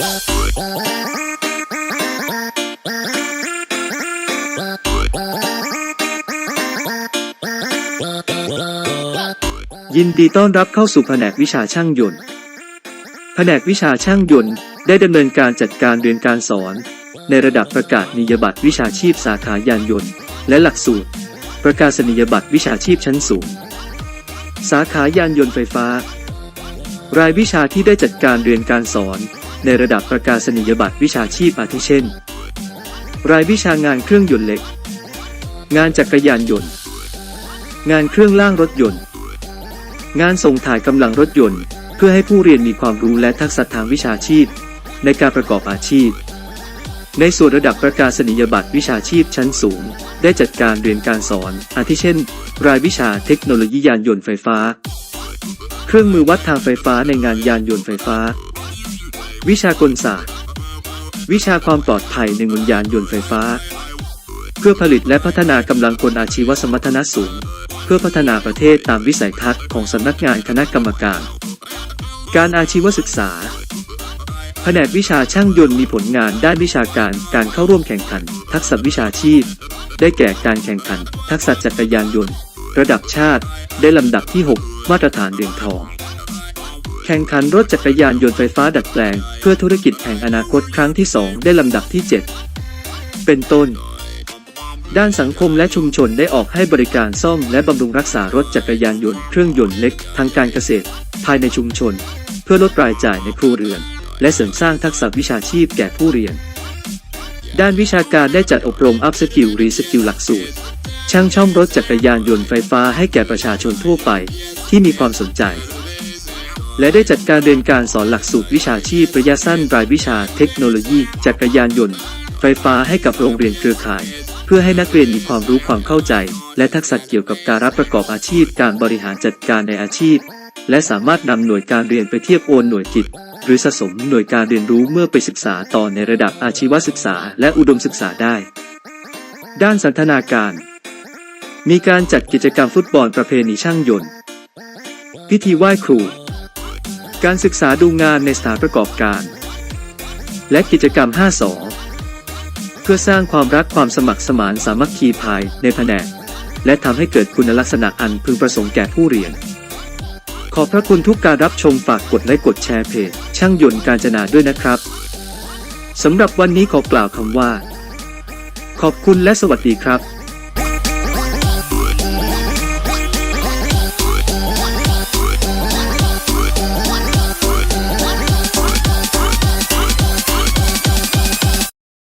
ยินดีต้อนรับเข้าสู่แผนกวิชาช่างยนต์ แผนกวิชาช่างยนต์ได้ดำเนินการจัดการเรียนการสอน ในระดับประกาศนียบัตรวิชาชีพสาขายานยนต์ และหลักสูตร ประกาศนียบัตรวิชาชีพชั้นสูง สาขายานยนต์ไฟฟ้า รายวิชาที่ได้จัดการเรียนการสอน ในระดับประกาศนียบัตรวิชาชีพอาทิเช่น รายวิชางานเครื่องยนต์เล็ก งานจักรยานยนต์ งานเครื่องล่างรถยนต์ งานส่งถ่ายกำลังรถยนต์ เพื่อให้ผู้เรียนมีความรู้และทักษะทางวิชาชีพ ในการประกอบอาชีพ ในส่วนระดับประกาศนียบัตรวิชาชีพชั้นสูง ได้จัดการเรียนการสอน อาทิเช่น รายวิชาเทคโนโลยียานยนต์ไฟฟ้า เครื่องมือวัดทางไฟฟ้าในงานยานยนต์ไฟฟ้า วิชากลศาสตร์ วิชาความปลอดภัยในงานยานยนต์ไฟฟ้า เพื่อผลิตและพัฒนากำลังคนอาชีวสมรรถนะสูง เพื่อพัฒนาประเทศตามวิสัยทัศน์ของสำนักงานคณะกรรมการ การอาชีวศึกษา แผนกวิชาช่างยนต์มีผลงานด้านวิชาการการเข้าร่วมแข่งขัน ทักษะวิชาชีพ ได้แก่การแข่งขัน ทักษะจักรยานยนต์ ระดับชาติ ได้ลำดับที่ 6 มาตรฐานเหรียญทอง ข่งขันรถจักรยานยนต์ไฟฟ้าดัดแปลง เพื่อธุรกิจแห่งอนาคตครั้งที่ 2 ได้ลำดับที่ 7 เป็นต้น ด้านสังคมและชุมชนได้ออกให้บริการซ่อมและบำรุงรักษารถจักรยานยนต์เครื่องยนต์เล็กทางการเกษตร ภายในชุมชน เพื่อลดรายจ่ายในครัวเรือน และเสริมสร้างทักษะวิชาชีพแก่ผู้เรียน ด้านวิชาการได้จัดอบรมอัพสกิลรีสกิลหลักสูตรช่างช่อมรถจักรยานยนต์ไฟฟ้าให้แก่ประชาชนทั่วไป ที่มีความสนใจ และได้จัดการเรียนการสอนหลักสูตรวิชาชีพระยะสั้นรายวิชาเทคโนโลยีจักรยานยนต์ ไฟฟ้าให้กับโรงเรียนเครือข่าย เพื่อให้นักเรียนมีความรู้ความเข้าใจ และทักษะเกี่ยวกับการรับประกอบอาชีพการบริหารจัดการในอาชีพ และสามารถนำหน่วยการเรียนไปเทียบโอนหน่วยกิจ หรือสะสมหน่วยการเรียนรู้เมื่อไปศึกษาต่อในระดับอาชีวศึกษา และอุดมศึกษาได้ ด้านสันทนาการ มีการจัดกิจกรรมฟุตบอลประเพณีช่างยนต์ พิธีไหว้ครู การศึกษาดูงานในสถานประกอบการ และกิจกรรม 5สอเพื่อสร้างความรักความสมัครสมานสามัคคีภายในแผนก และทำให้เกิดคุณลักษณะอันพึงประสงค์แก่ผู้เรียน ขอบพระคุณทุกการรับชมฝากกดไลค์กดแชร์เพจ ช่างยนต์การจนาด้วยนะครับสำหรับวันนี้ขอกล่าวคำว่า ขอบคุณและสวัสดีครับ